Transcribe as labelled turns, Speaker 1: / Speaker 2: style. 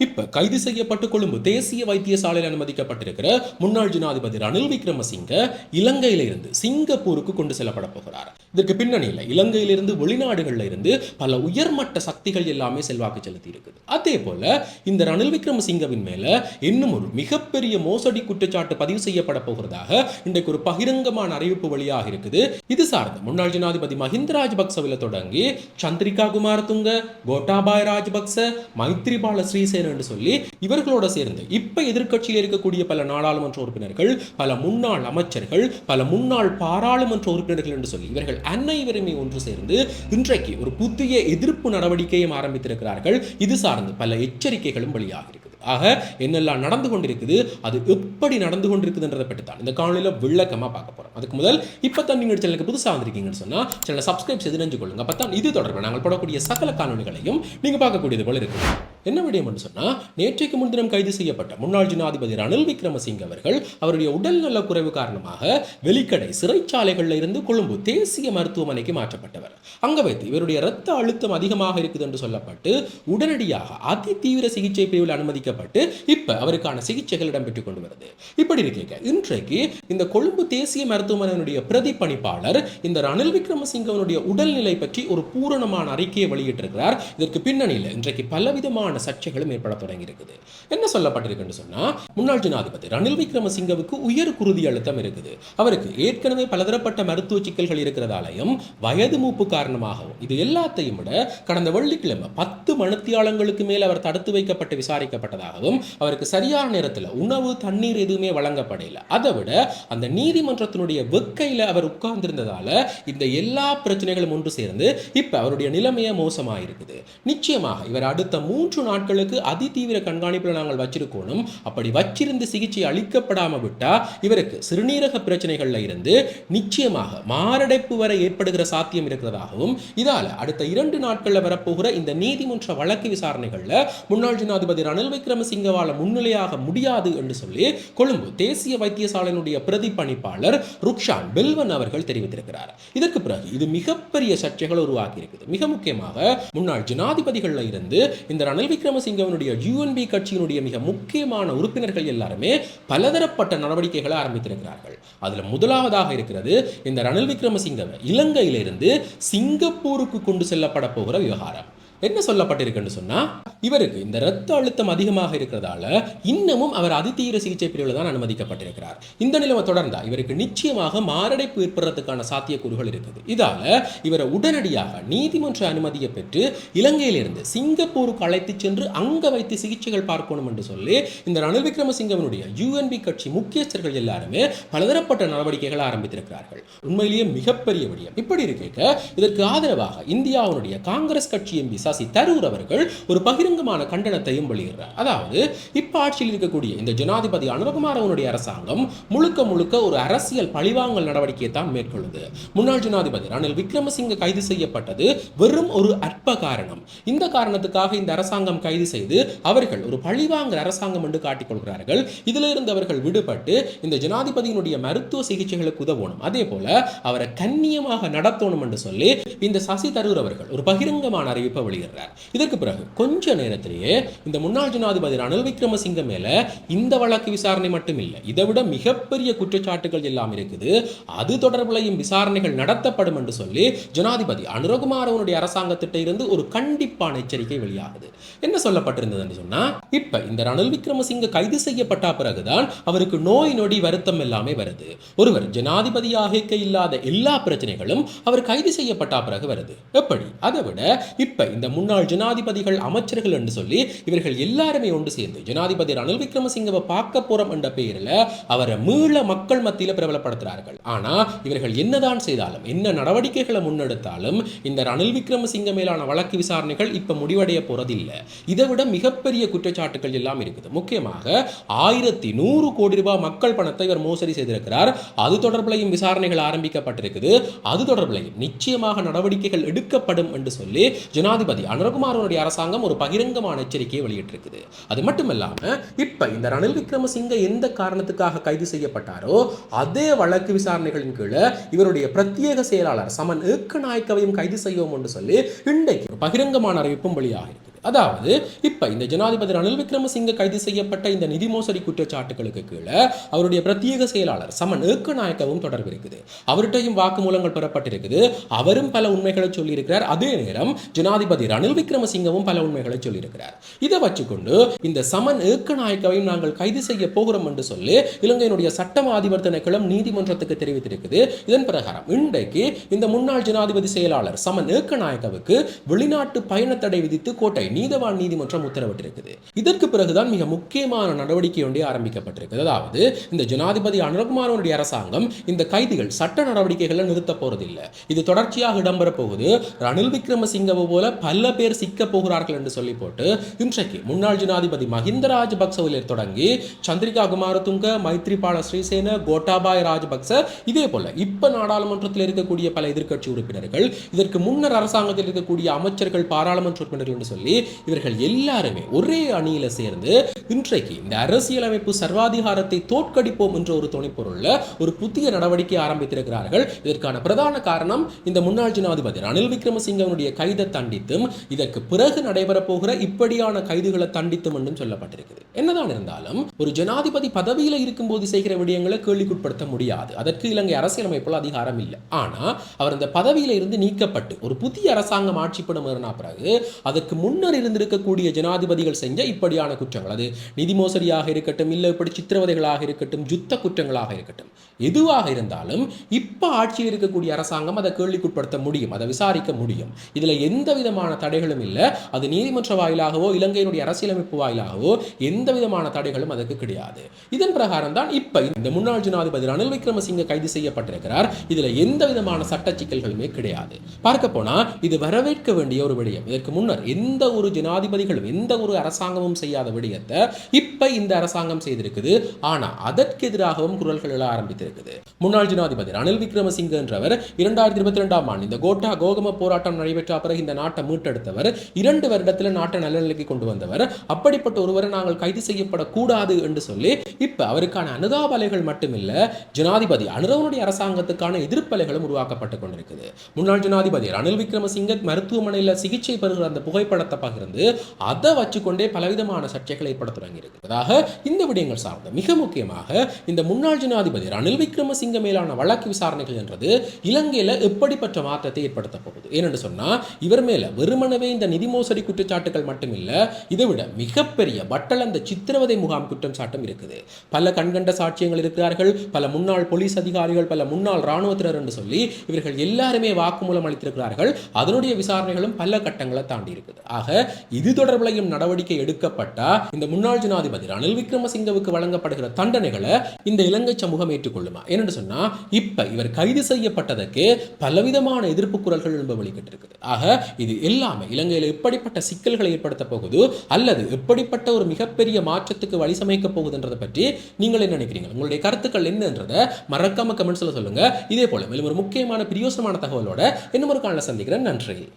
Speaker 1: E இப்ப கைது செய்யப்பட்டு கொழும்பு தேசிய வைத்தியசாலையில் அனுமதிக்கப்பட்டிருக்கிற முன்னாள் ஜனாதிபதி ரணில் விக்ரமசிங்க இலங்கையிலிருந்து சிங்கப்பூருக்கு கொண்டு செல்லப்பட போகிறார். இதற்கு பின்னணியில் இலங்கையிலிருந்து வெளிநாடுகளில் இருந்து பல உயர்மட்ட சக்திகள் எல்லாமே செல்வாக்கு செலுத்தி இருக்குது அதே போல இந்த ரணில் விக்ரமசிங்கவின் மேல இன்னும் ஒரு மிகப்பெரிய மோசடி குற்றச்சாட்டு பதிவு செய்யப்பட போகிறதாக இன்றைக்கு ஒரு பகிரங்கமான அறிவிப்பு வழியாக இருக்குது. இது சார்ந்த முன்னாள் ஜனாதிபதி மஹிந்த ராஜபக்சவில தொடங்கி சந்திரிகா குமாரதுங்க கோட்டாபாய் ராஜபக்ச மைத்ரிபால ஸ்ரீசேன் என்று சொல்லி இவர்களோட சேர்ந்து இப்ப எதிர்க்கட்சியில் இருக்கக்கூடிய பல நாடாளுமன்ற உறுப்பினர்கள் பல முன்னாள் அமைச்சர்கள் பல முன்னாள் பாராளுமன்ற உறுப்பினர்கள் என்று சொல்லி இவர்கள் அன்னைவருமே ஒன்று சேர்ந்து இன்றைக்கு ஒரு புதிய எதிர்ப்பு நடவடிக்கையும் ஆரம்பித்திருக்கிறார்கள். இது சார்ந்து பல எச்சரிக்கைகளும் வெளியாக ஆக என்னெல்லாம் நடந்து கொண்டிருக்குது அது எப்படி நடந்து கொண்டிருக்குதுன்றதை பற்றி தான் இந்த காணொலியில் விளக்கமாக பார்க்க போகிறோம் அதுக்கு முதல் இப்போ தான் நீங்கள் சேனலுக்கு புதுசாக வந்திருக்கீங்கன்னு சொன்னால் சேனலை சப்ஸ்கிரைப் செய்து தெரிஞ்சு கொள்ளுங்க அப்போ தான் இது தொடர்பாக நாங்கள் போடக்கூடிய சகல காணொலிகளையும் நீங்கள் பார்க்கக்கூடியது போல இருக்குது என்ன விடயம் என்று சொன்னால் நேற்றைக்கு முன்தினம் கைது செய்யப்பட்ட முன்னாள் ஜனாதிபதி ரணில் விக்ரமசிங்க அவர்கள் அவருடைய உடல்நல குறைவு காரணமாக வெளிக்கடை சிறைச்சாலைகளில் இருந்து கொழும்பு தேசிய மருத்துவமனைக்கு மாற்றப்பட்டவர். அங்க வைத்து இவருடைய இரத்த அழுத்தம் அதிகமாக இருக்குது என்று சொல்லப்பட்டு உடனடியாக அதி தீவிர சிகிச்சை பிரிவில் அனுமதிக்கப்பட்டு இப்போ அவருக்கான சிகிச்சைகள் இடம்பெற்றுக் கொண்டு வருது. இப்படி இருக்கீங்க. இன்றைக்கு இந்த கொழும்பு தேசிய மருத்துவமனையினுடைய பிரதி பணிப்பாளர் இந்த ரணில் விக்ரமசிங்கவனுடைய உடல்நிலை பற்றி ஒரு பூரணமான அறிக்கையை வெளியிட்டிருக்கிறார். இதற்கு பின்னணியில் இன்றைக்கு பலவிதமான சர்ச்சைகளும் ஏற்பட தொடங்கி இருக்குது. என்ன சொல்லப்பட்டிருக்குன்னு சொன்னால் முன்னாள் ஜனாதிபதி ரணில் விக்ரமசிங்கவுக்கு உயர் குருதி அழுத்தம் இருக்குது. அவருக்கு ஏற்கனவே பலதரப்பட்ட மருத்துவ சிக்கல்கள் இருக்கிறதாலையும் வயது மூப்பு காரணமாகவும் இது எல்லாத்தையும் விட கடந்த வெள்ளிக்கிழமை பத்து மணித்தியாலங்களுக்கு மேல் அவர் தடுத்து வைக்கப்பட்டு விசாரிக்கப்பட்டதாகவும் அவருக்கு சரியான நேரத்தில் உணவு தண்ணீர் எதுவுமே வழங்கப்படல. அதை விட அந்த நீதிமன்றத்தினுடைய வெக்கையில் அவர் உட்கார்ந்திருந்ததால இந்த எல்லா பிரச்சனைகளும் ஒன்று சேர்ந்து இப்போ அவருடைய நிலைமையே மோசமாக இருக்குது நிச்சயமாக இவர் அடுத்த மூன்று நாட்களுக்கு அதிதீவிர கண்காணிப்பில் நாங்கள் வச்சிருக்கணும். அப்படி வச்சிருந்து சிகிச்சை அளிக்கப்படாமல் விட்டால் இவருக்கு சிறுநீரக பிரச்சனைகளில் இருந்து நிச்சயமாக மாரடைப்பு வரை ஏற்படுகிற சாத்தியம் இருக்கிறதாகவும் இதால் அடுத்த இரண்டு நாட்களில் வரப்போகிற இந்த நீதிமன்ற வழக்கு விசாரணைகளில் முன்னாள் ஜனாதிபதி ரணில் விக்ரமசிங்கவால முன்னிலையாக முடியாது என்று சொல்லி கொழும்பு தேசிய வைத்தியசாலையினுடைய பிரதிப்பணிப்பாளர் ருக்ஷான் பெல்வன் அவர்கள் தெரிவித்திருக்கிறார். இதற்கு பிறகு இது மிகப்பெரிய சர்ச்சைகள் உருவாக்கி இருக்குது. மிக முக்கியமாக முன்னாள் ஜனாதிபதிகள்ல இருந்து இந்த ரணில் விக்ரமசிங்கவனுடைய யூஎன்பி கட்சியினுடைய மிக முக்கியமான உறுப்பினர்கள் எல்லாருமே பலதரப்பட்ட நடவடிக்கைகளை ஆரம்பித்திருக்கிறார்கள். அதில் முதலாவதாக இருக்கிறது இந்த ரணில் விக்ரமசிங்கவை இலங்கையிலிருந்து சிங்கப்பூருக்கு கொண்டு செல்லப்பட போகிற விவகாரம். என்ன சொல்லப்பட்டிருக்குன்னு சொன்னா இவருக்கு இந்த இரத்த அழுத்தம் அதிகமாக இருக்கிறதால இன்னமும் அவர் அதிதீவிர சிகிச்சை பிரிவில் தான் அனுமதிக்கப்பட்டிருக்கிறார். இந்த நிலைமை தொடர்ந்தால் இவருக்கு நிச்சயமாக மாரடைப்பு ஏற்படுறதுக்கான சாத்தியக்கூறுகள் இருக்குது. இதால் இவரை உடனடியாக நீதிமன்ற அனுமதியை பெற்று இலங்கையிலிருந்து சிங்கப்பூருக்கு அழைத்து சென்று அங்க வைத்து சிகிச்சைகள் பார்க்கணும் என்று சொல்லி இந்த ரணில் விக்ரமசிங்கவனுடைய யூஎன்பி கட்சி முக்கியஸ்தர்கள் எல்லாருமே பலதரப்பட்ட நடவடிக்கைகள் ஆரம்பித்திருக்கிறார்கள். உண்மையிலேயே மிகப்பெரிய விடயம். இப்படி இருக்க இதற்கு ஆதரவாக இந்தியாவுடைய காங்கிரஸ் கட்சி எம்பி சசி தரூர் அவர்கள் ஒரு பகிரங்கமான கண்டனத்தையும் வெளியிடுறார். அதாவது இப்ப ஆட்சியில் இருக்கக்கூடிய இந்த ஜனாதிபதி அனுரகுமாரவனுடைய அரசாங்கம் முழுக்க முழுக்க ஒரு அரசியல் பழிவாங்கல் நடவடிக்கையை தான் மேற்கொள்ளுது. முன்னாள் ஜனாதிபதி ரணில் விக்ரமசிங்க கைது செய்யப்பட்டது வெறும் ஒரு அற்ப காரணம். இந்த காரணத்துக்காக இந்த அரசாங்கம் கைது செய்து அவர்கள் ஒரு பழிவாங்கல் அரசாங்கம் என்று காட்டிக்கொள்கிறார்கள் இதிலிருந்து அவர்கள் விடுபட்டு இந்த ஜனாதிபதியினுடைய மருத்துவ சிகிச்சைகளுக்கு உதவணும். அதே போல அவரை கண்ணியமாக நடத்தணும் என்று சொல்லி இந்த சசி தரூர் அவர்கள் ஒரு பகிரங்கமான அறிவிப்பை வெளியிடுறார். இதற்கு பிறகு கொஞ்ச நேரத்திலேயே இந்த முன்னாள் ஜனாதிபதி ரணில் விக்ரமசிங்க மேல இந்த வழக்கு விசாரணை மட்டும் இல்லை இதை விட மிகப்பெரிய குற்றச்சாட்டுகள் எல்லாம் இருக்குது. அது தொடர்புலையும் விசாரணைகள் நடத்தப்படும் என்று சொல்லி ஜனாதிபதி அனுரகுமாரவனுடைய அரசாங்கத்திட்ட இருந்து ஒரு கண்டிப்பான எச்சரிக்கை வெளியாகுது. என்ன சொல்லப்பட்டிருந்ததுன்னு சொன்னா இப்ப இந்த ரணில் விக்ரமசிங்க கைது செய்யப்பட்ட பிறகுதான் அவருக்கு நோய் நொடி வருத்தம் எல்லாமே வருது. ஒருவர் ஜனாதிபதியாக இல்லாத எல்லா பிரச்சனைகளும் அவர் கைது செய்யப்பட்ட பிறகு வருது. எப்படி? அதை விட இப்ப இந்த முன்னாள் ஜனாதிபதிகள் அமைச்சர்கள் என்று சொல்லி இவர்கள் எல்லாருமே ஒன்று சேர்ந்து ஜனாதிபதி ரணில் விக்ரமசிங்கவை பார்க்க போறோம் என்ற பெயரில் அவரை மீள மக்கள் மத்தியில் பிரபலப்படுத்துறார்கள். ஆனால் இவர்கள் என்னதான் செய்தாலும் என்ன நடவடிக்கைகளை முன்னெடுத்தாலும் இந்த ரணில் விக்ரமசிங்க மேலான வழக்கு விசாரணைகள் இப்ப முடிவடைய போறதில்லை. இதை விட மிகப்பெரிய குற்றச்சாட்டுகள் எல்லாம் இருக்குது. முக்கியமாக ஆயிரத்தி நூறு கோடி ரூபாய் மக்கள் பணத்தை இவர் மோசடி செய்திருக்கிறார். அது தொடர்பிலையும் விசாரணைகள் ஆரம்பிக்கப்பட்டிருக்குது. அது தொடர்பிலையும் நிச்சயமாக நடவடிக்கைகள் எடுக்கப்படும் என்று சொல்லி ஜனாதிபதி அனுரகுமார் அரசாங்கம் ஒரு பகிர் பகிரங்கமான எச்சரிக்கையை வெளியிட்டிருக்குது. அது மட்டும் இல்லாம இப்ப இந்த ரணில் விக்ரமசிங்க எந்த காரணத்துக்காக கைது செய்யப்பட்டாரோ அதே வழக்கு விசாரணைகளின் கீழே இவருடைய பிரத்யேக செயலாளர் சமன் ஏக்கநாயக்கவையும் கைது செய்வோம் என்று சொல்லி இன்றைக்கு பகிரங்கமான அறிவிப்பும் வெளியாக இருக்குது அதாவது இப்போ இந்த ஜனாதிபதி ரணில் விக்ரமசிங்க கைது செய்யப்பட்ட இந்த நிதி மோசடி குற்றச்சாட்டுகளுக்கு கீழே அவருடைய பிரத்யேக செயலாளர் சமன் ஏக்கநாயக்கவும் தொடர்பு இருக்குது. அவர்கிட்டையும் வாக்குமூலங்கள் பெறப்பட்டிருக்குது. அவரும் பல உண்மைகளை சொல்லியிருக்கிறார். அதே நேரம் ஜனாதிபதி ரணில் விக்ரமசிங்கவும் பல உண்மைகளை சொல்லியிருக்கிறார். இதை வச்சுக்கொண்டு இந்த சமன் ஏக்கநாயக்கவையும் நாங்கள் கைது செய்ய போகிறோம் என்று சொல்லி இலங்கையினுடைய சட்டம் அதிபர் திணைக்களம் நீதிமன்றத்துக்கு தெரிவித்திருக்குது. இதன் பிரகாரம் இன்றைக்கு இந்த முன்னாள் ஜனாதிபதி செயலாளர் சமன் ஏக்கநாயக்கவுக்கு வெளிநாட்டு பயணத்தடை விதித்து கோட்டை நீதவான் நீதிமன்றம் உத்தரவிட்டிருக்குது. இதற்கு பிறகுதான் மிக முக்கியமான நடவடிக்கை ஒன்றே ஆரம்பிக்கப்பட்டிருக்குது. அதாவது இந்த ஜனாதிபதி அனுரகுமாரனுடைய அரசாங்கம் இந்த கைதிகள் சட்ட நடவடிக்கைகளை நிறுத்த போறதில்லை. இது தொடர்ச்சியாக இடம்பெற போகுது. ரணில் விக்ரமசிங்கவை போல பல பேர் சிக்க போகிறார்கள் என்று சொல்லி போட்டு இன்றைக்கு முன்னாள் ஜனாதிபதி மஹிந்த ராஜபக்சவில் தொடங்கி சந்திரிகா குமாரதுங்க மைத்ரிபால ஸ்ரீசேன கோட்டாபாய் ராஜபக்ச இதே போல இப்ப நாடாளுமன்றத்தில் இருக்கக்கூடிய பல எதிர்க்கட்சி உறுப்பினர்கள் இதற்கு முன்னர் அரசாங்கத்தில் இருக்கக்கூடிய அமைச்சர்கள் பாராளுமன்ற உறுப்பினர்கள் என்று சொல்லி இவர்கள் எல்லாருமே ஒரே அணியில் சேர்ந்து இன்றைக்கு இந்த அரசியலமைப்பு சர்வாதிகாரத்தை தோற்கடிப்போம் என்ற ஒரு துணைப்பொருளில் ஒரு புதிய நடவடிக்கை ஆரம்பித்திருக்கிறார்கள். இதற்கான பிரதான காரணம் இந்த முன்னாள் ஜனாதிபதி ரணில் விக்ரமசிங்கவனுடைய கைதை தண்டித்தும் இதற்கு பிறகு நடைபெறப்போகிற இப்படியான கைதுகளை தண்டித்தும் என்றும் சொல்லப்பட்டிருக்குது என்னதான் இருந்தாலும் ஒரு ஜனாதிபதி பதவியில் இருக்கும்போது செய்கிற விடயங்களை கேள்விக்குட்படுத்த முடியாது. அதற்கு இலங்கை அரசியலமைப்பில் அதிகாரம் இல்லை. ஆனால் அவர் அந்த பதவியில் இருந்து நீக்கப்பட்டு ஒரு புதிய அரசாங்கம் ஆட்சிப்படும் ஏறினா பிறகு அதற்கு முன்னர் இருந்திருக்கக்கூடிய ஜனாதிபதிகள் செஞ்ச இப்படியான குற்றங்கள். அது நிதி மோசடியாக இருக்கட்டும் இல்லை இப்படி சித்திரவதைகளாக இருக்கட்டும் யுத்த குற்றங்களாக இருக்கட்டும். எதுவாக இருந்தாலும் இப்ப ஆட்சியில் இருக்கக்கூடிய அரசாங்கம் அதை கேள்விக்குட்படுத்த முடியும் அதை விசாரிக்க முடியும். இதில் எந்த விதமான தடைகளும் இல்லை. அது நீதிமன்ற வாயிலாகவோ இலங்கையினுடைய அரசியலமைப்பு வாயிலாகவோ எந்த விதமான தடைகளும் அதற்கு கிடையாது. இதன் பிரகாரம் தான் இப்ப இந்த முன்னாள் ஜனாதிபதி ரணில் விக்ரமசிங்க கைது செய்யப்பட்டிருக்கிறார். இதுல எந்த விதமான சட்ட சிக்கல்களுமே கிடையாது. பார்க்க போனா இது வரவேற்க வேண்டிய ஒரு விடயம். இதற்கு முன்னர் எந்த ஒரு ஜனாதிபதிகளும் எந்த ஒரு அரசாங்கமும் செய்யாத விடயத்தை இப்போ இந்த அரசாங்கம் செய்திருக்குது. ஆனால் அதற்கு எதிராகவும் குரல்கள் எழ ஆரம்பித்திருக்குது. முன்னாள் ஜனாதிபதி ரணில் விக்ரமசிங்க என்றவர் இரண்டாயிரத்தி இருபத்தி ரெண்டாம் ஆண்டு இந்த கோட்டா கோகம போராட்டம் நடைபெற்ற பிறகு இந்த நாட்டை மீட்டெடுத்தவர். இரண்டு வருடத்தில் நாட்டை நல்ல நிலைக்கு கொண்டு வந்தவர். அப்படிப்பட்ட ஒருவரை நாங்கள் கைது செய்யப்படக்கூடாது என்று சொல்லி இப்போ அவருக்கான அனுதாபலைகள் மட்டுமில்ல ஜனாதிபதி அனுரவனுடைய அரசாங்கத்துக்கான எதிர்ப்பலைகளும் உருவாக்கப்பட்டு கொண்டிருக்குது. முன்னாள் ஜனாதிபதி ரணில் விக்ரமசிங்க மருத்துவமனையில் சிகிச்சை பெறுகிற அந்த புகைப்படத்தை பகிர்ந்து அதை வச்சுக்கொண்டே பலவிதமான சர்ச்சைகளை ஏற்பட தொடங்கி இருக்கிறதாக இந்த விடயங்கள் சார்ந்த மிக முக்கியமாக இந்த முன்னாள் ஜனாதிபதி ரணில் விக்ரமசிங்க மேலான வழக்கு விசாரணைகள் என்றது இலங்கையில் எப்படிப்பட்ட மாற்றத்தை ஏற்படுத்த போகுது. ஏனென்று சொன்னால் இவர் மேலே வெறுமனவே இந்த நிதி மோசடி குற்றச்சாட்டுகள் மட்டுமில்லை இதைவிட மிகப்பெரிய பட்டளந்த சித்திரவதை முகாம் குற்றம் சாட்டம் இருக்குது. பல கண்கண்ட சாட்சியங்கள் இருக்கிறார்கள் பல முன்னாள் போலீஸ் அதிகாரிகள் பல முன்னாள் இராணுவத்தினர் என்று சொல்லி இவர்கள் எல்லாருமே வாக்குமூலம் அளித்திருக்கிறார்கள். அதனுடைய விசாரணைகளும் பல கட்டங்களை தாண்டி இருக்குது. ஆக இது தொடர்பிலையும் நடவடிக்கை எடுக்கப்பட்டா இந்த முன்னாள் ஜனாதிபதி ரணில் விக்ரமசிங்கவுக்கு வழங்கப்படுகிற தண்டனைகளை இந்த இலங்கை சமூகம் ஏற்றுக்கொள்ளுமா? என்னென்னு சொன்னா இப்ப இவர் கைது செய்யப்பட்டதற்கு பலவிதமான எதிர்ப்பு குரல்கள் எழும்ப வெளிக்கிட்டு இருக்குது ஆக இது எல்லாமே இலங்கையில் எப்படிப்பட்ட சிக்கல்களை ஏற்படுத்த போகுது அல்லது எப்படிப்பட்ட ஒரு மிகப்பெரிய மாற்றத்துக்கு வழி சமைக்க போகுதுன்றதை பற்றி நீங்கள் என்ன நினைக்கிறீங்க? உங்களுடைய கருத்துக்கள் என்னன்றதை மறக்காம கமெண்ட்ஸ்ல சொல்லுங்க. இதே போல மேலும் ஒரு முக்கியமான பிரியோசமான தகவலோட இன்னும் ஒரு காலையில் சந்திக்கிறேன். நன்றி.